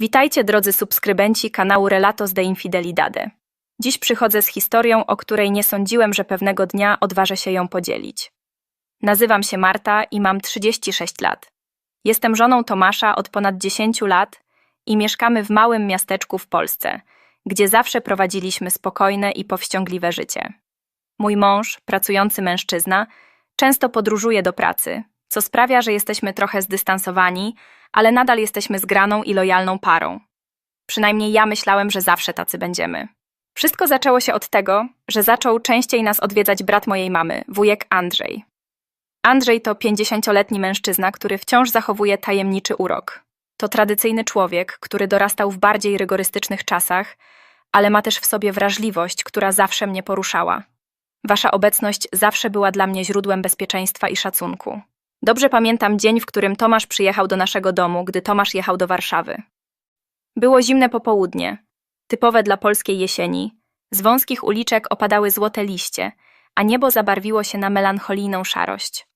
Witajcie drodzy subskrybenci kanału Relatos de Infidelidade. Dziś przychodzę z historią, o której nie sądziłem, że pewnego dnia odważę się ją podzielić. Nazywam się Marta i mam 36 lat. Jestem żoną Tomasza od ponad 10 lat i mieszkamy w małym miasteczku w Polsce, gdzie zawsze prowadziliśmy spokojne i powściągliwe życie. Mój mąż, pracujący mężczyzna, często podróżuje do pracy, co sprawia, że jesteśmy trochę zdystansowani, ale nadal jesteśmy zgraną i lojalną parą. Przynajmniej ja myślałem, że zawsze tacy będziemy. Wszystko zaczęło się od tego, że zaczął częściej nas odwiedzać brat mojej mamy, wujek Andrzej. Andrzej to 50-letni mężczyzna, który wciąż zachowuje tajemniczy urok. To tradycyjny człowiek, który dorastał w bardziej rygorystycznych czasach, ale ma też w sobie wrażliwość, która zawsze mnie poruszała. Wasza obecność zawsze była dla mnie źródłem bezpieczeństwa i szacunku. Dobrze pamiętam dzień, w którym Tomasz przyjechał do naszego domu, gdy Tomasz jechał do Warszawy. Było zimne popołudnie, typowe dla polskiej jesieni. Z wąskich uliczek opadały złote liście, a niebo zabarwiło się na melancholijną szarość.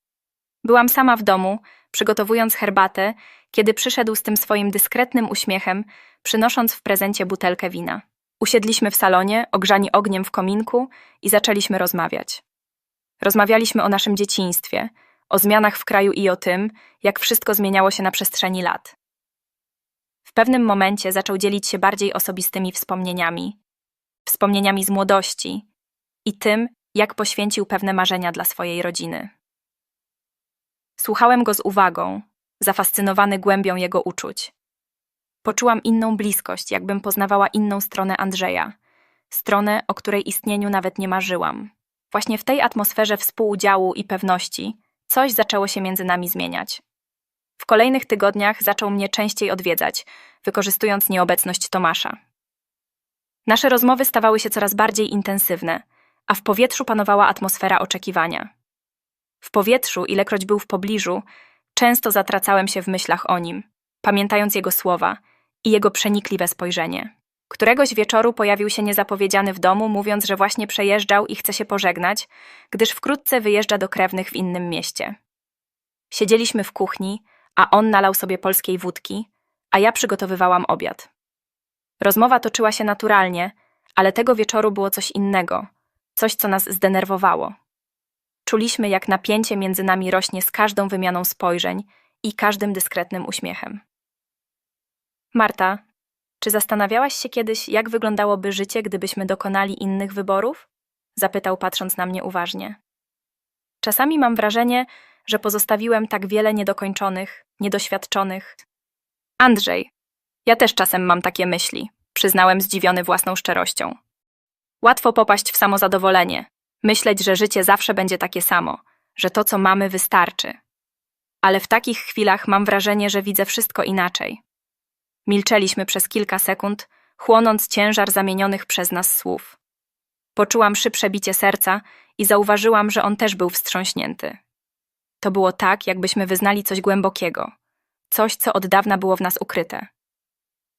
Byłam sama w domu, przygotowując herbatę, kiedy przyszedł z tym swoim dyskretnym uśmiechem, przynosząc w prezencie butelkę wina. Usiedliśmy w salonie, ogrzani ogniem w kominku i zaczęliśmy rozmawiać. Rozmawialiśmy o naszym dzieciństwie, o zmianach w kraju i o tym, jak wszystko zmieniało się na przestrzeni lat. W pewnym momencie zaczął dzielić się bardziej osobistymi wspomnieniami, wspomnieniami z młodości i tym, jak poświęcił pewne marzenia dla swojej rodziny. Słuchałem go z uwagą, zafascynowany głębią jego uczuć. Poczułam inną bliskość, jakbym poznawała inną stronę Andrzeja, stronę, o której istnieniu nawet nie marzyłam. Właśnie w tej atmosferze współudziału i pewności coś zaczęło się między nami zmieniać. W kolejnych tygodniach zaczął mnie częściej odwiedzać, wykorzystując nieobecność Tomasza. Nasze rozmowy stawały się coraz bardziej intensywne, a w powietrzu panowała atmosfera oczekiwania. W powietrzu, ilekroć był w pobliżu, często zatracałem się w myślach o nim, pamiętając jego słowa i jego przenikliwe spojrzenie. Któregoś wieczoru pojawił się niezapowiedziany w domu, mówiąc, że właśnie przejeżdżał i chce się pożegnać, gdyż wkrótce wyjeżdża do krewnych w innym mieście. Siedzieliśmy w kuchni, a on nalał sobie polskiej wódki, a ja przygotowywałam obiad. Rozmowa toczyła się naturalnie, ale tego wieczoru było coś innego, coś, co nas zdenerwowało. Czuliśmy, jak napięcie między nami rośnie z każdą wymianą spojrzeń i każdym dyskretnym uśmiechem. Marta, czy zastanawiałaś się kiedyś, jak wyglądałoby życie, gdybyśmy dokonali innych wyborów? Zapytał, patrząc na mnie uważnie. Czasami mam wrażenie, że pozostawiłem tak wiele niedokończonych, niedoświadczonych. Andrzej, ja też czasem mam takie myśli, przyznałem zdziwiony własną szczerością. Łatwo popaść w samozadowolenie, myśleć, że życie zawsze będzie takie samo, że to, co mamy, wystarczy. Ale w takich chwilach mam wrażenie, że widzę wszystko inaczej. Milczeliśmy przez kilka sekund, chłonąc ciężar zamienionych przez nas słów. Poczułam szybsze bicie serca i zauważyłam, że on też był wstrząśnięty. To było tak, jakbyśmy wyznali coś głębokiego, coś, co od dawna było w nas ukryte.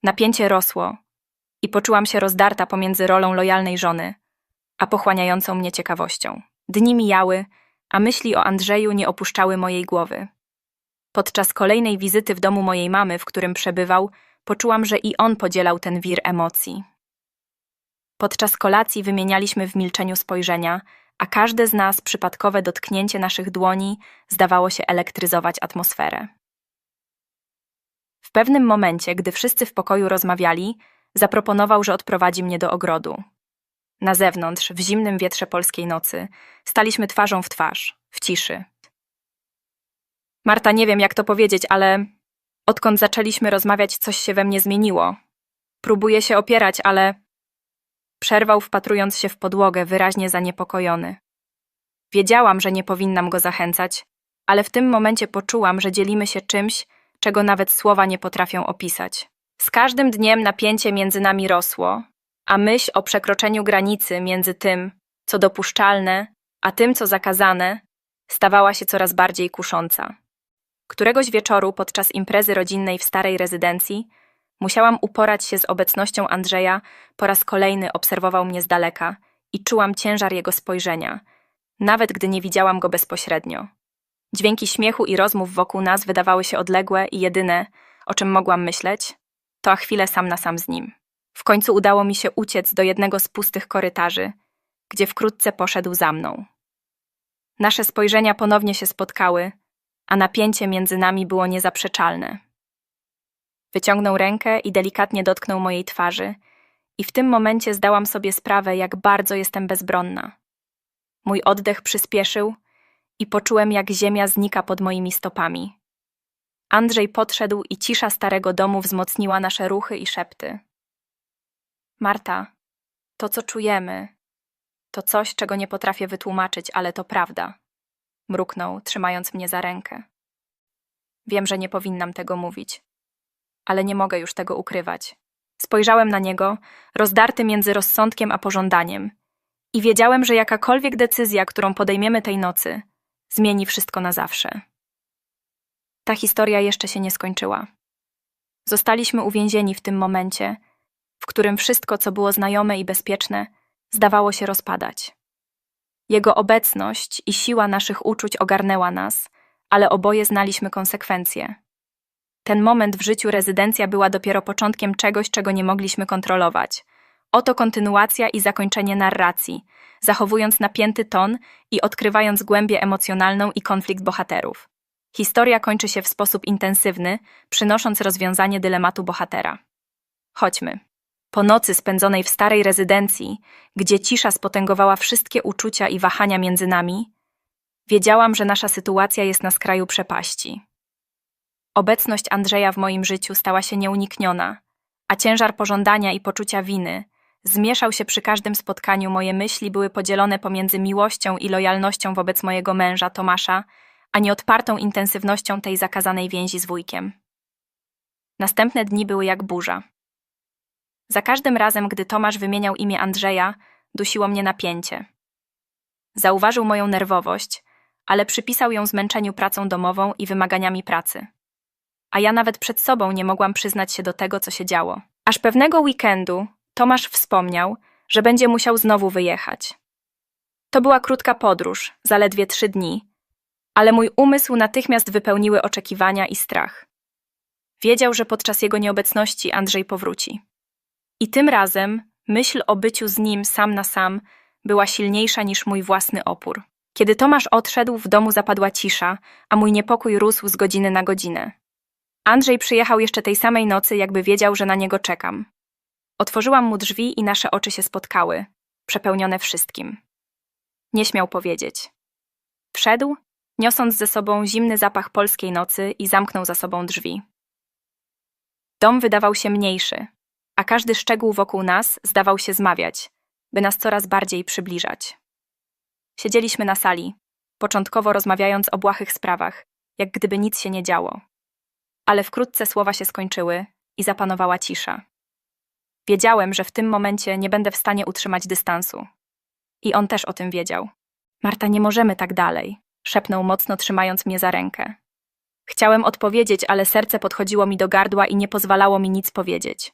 Napięcie rosło i poczułam się rozdarta pomiędzy rolą lojalnej żony, a pochłaniającą mnie ciekawością. Dni mijały, a myśli o Andrzeju nie opuszczały mojej głowy. Podczas kolejnej wizyty w domu mojej mamy, w którym przebywał, poczułam, że i on podzielał ten wir emocji. Podczas kolacji wymienialiśmy w milczeniu spojrzenia, a każde z nas przypadkowe dotknięcie naszych dłoni zdawało się elektryzować atmosferę. W pewnym momencie, gdy wszyscy w pokoju rozmawiali, zaproponował, że odprowadzi mnie do ogrodu. Na zewnątrz, w zimnym wietrze polskiej nocy, staliśmy twarzą w twarz, w ciszy. Marta, nie wiem jak to powiedzieć, ale Odkąd zaczęliśmy rozmawiać, coś się we mnie zmieniło. Próbuję się opierać, ale. Przerwał, wpatrując się w podłogę, wyraźnie zaniepokojony. Wiedziałam, że nie powinnam go zachęcać, ale w tym momencie poczułam, że dzielimy się czymś, czego nawet słowa nie potrafią opisać. Z każdym dniem napięcie między nami rosło, a myśl o przekroczeniu granicy między tym, co dopuszczalne, a tym, co zakazane, stawała się coraz bardziej kusząca. Któregoś wieczoru podczas imprezy rodzinnej w starej rezydencji musiałam uporać się z obecnością Andrzeja, po raz kolejny obserwował mnie z daleka i czułam ciężar jego spojrzenia, nawet gdy nie widziałam go bezpośrednio. Dźwięki śmiechu i rozmów wokół nas wydawały się odległe i jedyne, o czym mogłam myśleć, to chwilę sam na sam z nim. W końcu udało mi się uciec do jednego z pustych korytarzy, gdzie wkrótce poszedł za mną. Nasze spojrzenia ponownie się spotkały, a napięcie między nami było niezaprzeczalne. Wyciągnął rękę i delikatnie dotknął mojej twarzy, i w tym momencie zdałam sobie sprawę, jak bardzo jestem bezbronna. Mój oddech przyspieszył i poczułem, jak ziemia znika pod moimi stopami. Andrzej podszedł i cisza starego domu wzmocniła nasze ruchy i szepty. Marta, to co czujemy, to coś, czego nie potrafię wytłumaczyć, ale to prawda. Mruknął, trzymając mnie za rękę. Wiem, że nie powinnam tego mówić, ale nie mogę już tego ukrywać. Spojrzałem na niego, rozdarty między rozsądkiem a pożądaniem, i wiedziałem, że jakakolwiek decyzja, którą podejmiemy tej nocy, zmieni wszystko na zawsze. Ta historia jeszcze się nie skończyła. Zostaliśmy uwięzieni w tym momencie, w którym wszystko, co było znajome i bezpieczne, zdawało się rozpadać. Jego obecność i siła naszych uczuć ogarnęła nas, ale oboje znaliśmy konsekwencje. Ten moment w życiu rezydencja była dopiero początkiem czegoś, czego nie mogliśmy kontrolować. Oto kontynuacja i zakończenie narracji, zachowując napięty ton i odkrywając głębię emocjonalną i konflikt bohaterów. Historia kończy się w sposób intensywny, przynosząc rozwiązanie dylematu bohatera. Chodźmy. Po nocy spędzonej w starej rezydencji, gdzie cisza spotęgowała wszystkie uczucia i wahania między nami, wiedziałam, że nasza sytuacja jest na skraju przepaści. Obecność Andrzeja w moim życiu stała się nieunikniona, a ciężar pożądania i poczucia winy zmieszał się przy każdym spotkaniu. Moje myśli były podzielone pomiędzy miłością i lojalnością wobec mojego męża, Tomasza, a nieodpartą intensywnością tej zakazanej więzi z wujkiem. Następne dni były jak burza. Za każdym razem, gdy Tomasz wymieniał imię Andrzeja, dusiło mnie napięcie. Zauważył moją nerwowość, ale przypisał ją zmęczeniu pracą domową i wymaganiami pracy. A ja nawet przed sobą nie mogłam przyznać się do tego, co się działo. Aż pewnego weekendu Tomasz wspomniał, że będzie musiał znowu wyjechać. To była krótka podróż, zaledwie trzy dni, ale mój umysł natychmiast wypełniły oczekiwania i strach. Wiedział, że podczas jego nieobecności Andrzej powróci. I tym razem myśl o byciu z nim sam na sam była silniejsza niż mój własny opór. Kiedy Tomasz odszedł, w domu zapadła cisza, a mój niepokój rósł z godziny na godzinę. Andrzej przyjechał jeszcze tej samej nocy, jakby wiedział, że na niego czekam. Otworzyłam mu drzwi i nasze oczy się spotkały, przepełnione wszystkim. Nie śmiał powiedzieć. Wszedł, niosąc ze sobą zimny zapach polskiej nocy i zamknął za sobą drzwi. Dom wydawał się mniejszy, a każdy szczegół wokół nas zdawał się zmawiać, by nas coraz bardziej przybliżać. Siedzieliśmy na sali, początkowo rozmawiając o błahych sprawach, jak gdyby nic się nie działo. Ale wkrótce słowa się skończyły i zapanowała cisza. Wiedziałem, że w tym momencie nie będę w stanie utrzymać dystansu. I on też o tym wiedział. Marta, nie możemy tak dalej, szepnął mocno, trzymając mnie za rękę. Chciałem odpowiedzieć, ale serce podchodziło mi do gardła i nie pozwalało mi nic powiedzieć.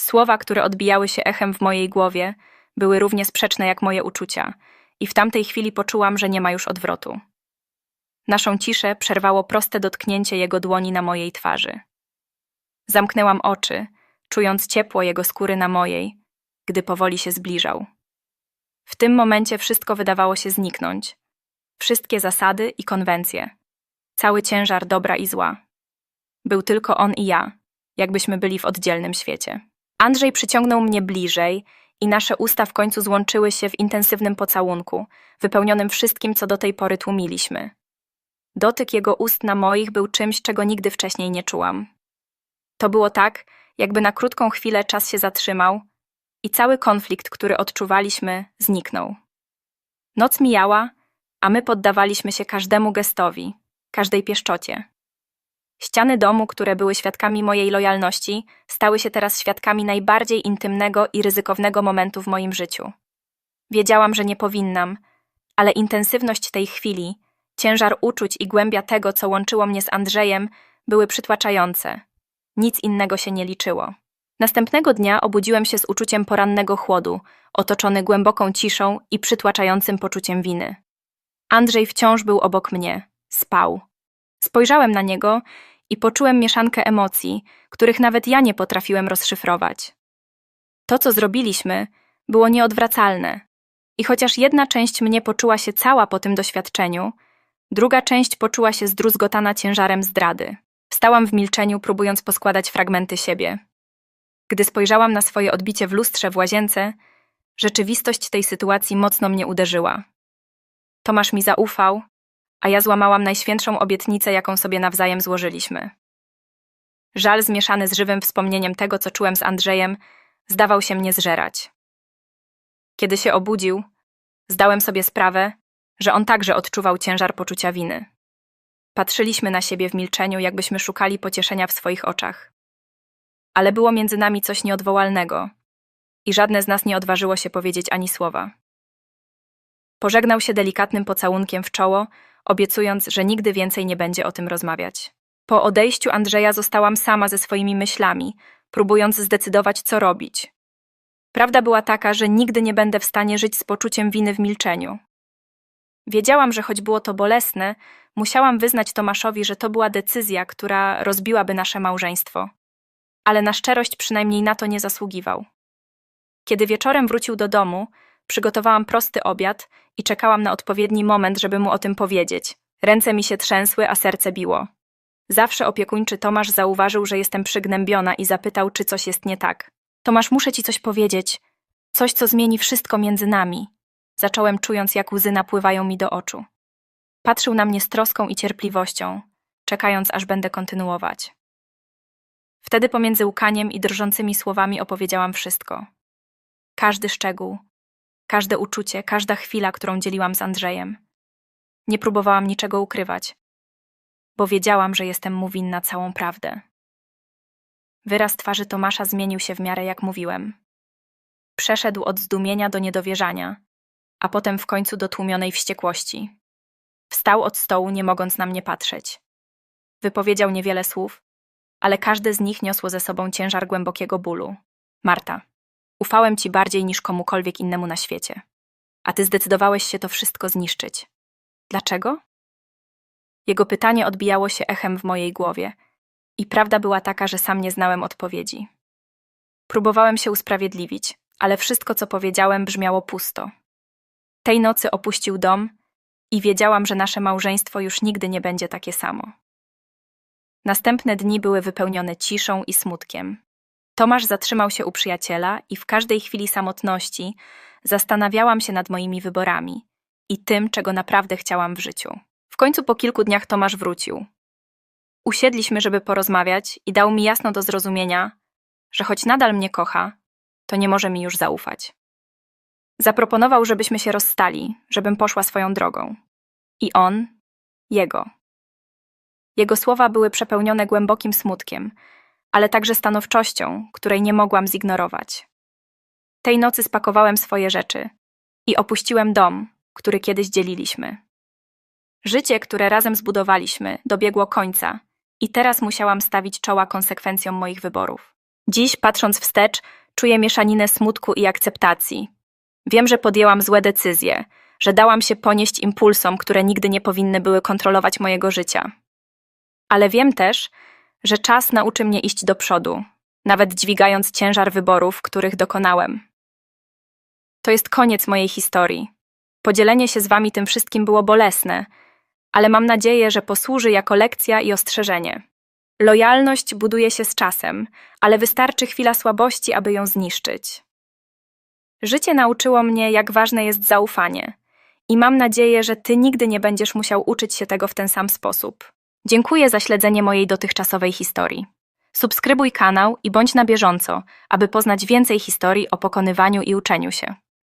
Słowa, które odbijały się echem w mojej głowie, były równie sprzeczne jak moje uczucia, i w tamtej chwili poczułam, że nie ma już odwrotu. Naszą ciszę przerwało proste dotknięcie jego dłoni na mojej twarzy. Zamknęłam oczy, czując ciepło jego skóry na mojej, gdy powoli się zbliżał. W tym momencie wszystko wydawało się zniknąć. Wszystkie zasady i konwencje. Cały ciężar dobra i zła. Był tylko on i ja, jakbyśmy byli w oddzielnym świecie. Andrzej przyciągnął mnie bliżej i nasze usta w końcu złączyły się w intensywnym pocałunku, wypełnionym wszystkim, co do tej pory tłumiliśmy. Dotyk jego ust na moich był czymś, czego nigdy wcześniej nie czułam. To było tak, jakby na krótką chwilę czas się zatrzymał i cały konflikt, który odczuwaliśmy, zniknął. Noc mijała, a my poddawaliśmy się każdemu gestowi, każdej pieszczocie. Ściany domu, które były świadkami mojej lojalności, stały się teraz świadkami najbardziej intymnego i ryzykownego momentu w moim życiu. Wiedziałam, że nie powinnam, ale intensywność tej chwili, ciężar uczuć i głębia tego, co łączyło mnie z Andrzejem, były przytłaczające. Nic innego się nie liczyło. Następnego dnia obudziłem się z uczuciem porannego chłodu, otoczony głęboką ciszą i przytłaczającym poczuciem winy. Andrzej wciąż był obok mnie, spał. Spojrzałem na niego i poczułem mieszankę emocji, których nawet ja nie potrafiłem rozszyfrować. To, co zrobiliśmy, było nieodwracalne. I chociaż jedna część mnie poczuła się cała po tym doświadczeniu, druga część poczuła się zdruzgotana ciężarem zdrady. Stałam w milczeniu, próbując poskładać fragmenty siebie. Gdy spojrzałam na swoje odbicie w lustrze w łazience, rzeczywistość tej sytuacji mocno mnie uderzyła. Tomasz mi zaufał, a ja złamałam najświętszą obietnicę, jaką sobie nawzajem złożyliśmy. Żal zmieszany z żywym wspomnieniem tego, co czułem z Andrzejem, zdawał się mnie zżerać. Kiedy się obudził, zdałem sobie sprawę, że on także odczuwał ciężar poczucia winy. Patrzyliśmy na siebie w milczeniu, jakbyśmy szukali pocieszenia w swoich oczach. Ale było między nami coś nieodwołalnego i żadne z nas nie odważyło się powiedzieć ani słowa. Pożegnał się delikatnym pocałunkiem w czoło, obiecując, że nigdy więcej nie będzie o tym rozmawiać. Po odejściu Andrzeja zostałam sama ze swoimi myślami, próbując zdecydować, co robić. Prawda była taka, że nigdy nie będę w stanie żyć z poczuciem winy w milczeniu. Wiedziałam, że choć było to bolesne, musiałam wyznać Tomaszowi, że to była decyzja, która rozbiłaby nasze małżeństwo. Ale na szczerość przynajmniej na to nie zasługiwał. Kiedy wieczorem wrócił do domu, przygotowałam prosty obiad i czekałam na odpowiedni moment, żeby mu o tym powiedzieć. Ręce mi się trzęsły, a serce biło. Zawsze opiekuńczy Tomasz zauważył, że jestem przygnębiona i zapytał, czy coś jest nie tak. Tomasz, muszę ci coś powiedzieć. Coś, co zmieni wszystko między nami. Zacząłem czując, jak łzy napływają mi do oczu. Patrzył na mnie z troską i cierpliwością, czekając, aż będę kontynuować. Wtedy pomiędzy łkaniem i drżącymi słowami opowiedziałam wszystko. Każdy szczegół, każde uczucie, każda chwila, którą dzieliłam z Andrzejem. Nie próbowałam niczego ukrywać, bo wiedziałam, że jestem mu winna całą prawdę. Wyraz twarzy Tomasza zmienił się w miarę jak mówiłem. Przeszedł od zdumienia do niedowierzania, a potem w końcu do tłumionej wściekłości. Wstał od stołu, nie mogąc na mnie patrzeć. Wypowiedział niewiele słów, ale każde z nich niosło ze sobą ciężar głębokiego bólu. Marta, ufałem ci bardziej niż komukolwiek innemu na świecie, a ty zdecydowałeś się to wszystko zniszczyć. Dlaczego? Jego pytanie odbijało się echem w mojej głowie i prawda była taka, że sam nie znałem odpowiedzi. Próbowałem się usprawiedliwić, ale wszystko, co powiedziałem, brzmiało pusto. Tej nocy opuścił dom i wiedziałam, że nasze małżeństwo już nigdy nie będzie takie samo. Następne dni były wypełnione ciszą i smutkiem. Tomasz zatrzymał się u przyjaciela i w każdej chwili samotności zastanawiałam się nad moimi wyborami i tym, czego naprawdę chciałam w życiu. W końcu po kilku dniach Tomasz wrócił. Usiedliśmy, żeby porozmawiać i dał mi jasno do zrozumienia, że choć nadal mnie kocha, to nie może mi już zaufać. Zaproponował, żebyśmy się rozstali, żebym poszła swoją drogą. I on, jego. Jego słowa były przepełnione głębokim smutkiem, ale także stanowczością, której nie mogłam zignorować. Tej nocy spakowałem swoje rzeczy i opuściłem dom, który kiedyś dzieliliśmy. Życie, które razem zbudowaliśmy, dobiegło końca i teraz musiałam stawić czoła konsekwencjom moich wyborów. Dziś, patrząc wstecz, czuję mieszaninę smutku i akceptacji. Wiem, że podjęłam złe decyzje, że dałam się ponieść impulsom, które nigdy nie powinny były kontrolować mojego życia. Ale wiem też, że czas nauczy mnie iść do przodu, nawet dźwigając ciężar wyborów, których dokonałem. To jest koniec mojej historii. Podzielenie się z wami tym wszystkim było bolesne, ale mam nadzieję, że posłuży jako lekcja i ostrzeżenie. Lojalność buduje się z czasem, ale wystarczy chwila słabości, aby ją zniszczyć. Życie nauczyło mnie, jak ważne jest zaufanie, i mam nadzieję, że ty nigdy nie będziesz musiał uczyć się tego w ten sam sposób. Dziękuję za śledzenie mojej dotychczasowej historii. Subskrybuj kanał i bądź na bieżąco, aby poznać więcej historii o pokonywaniu i uczeniu się.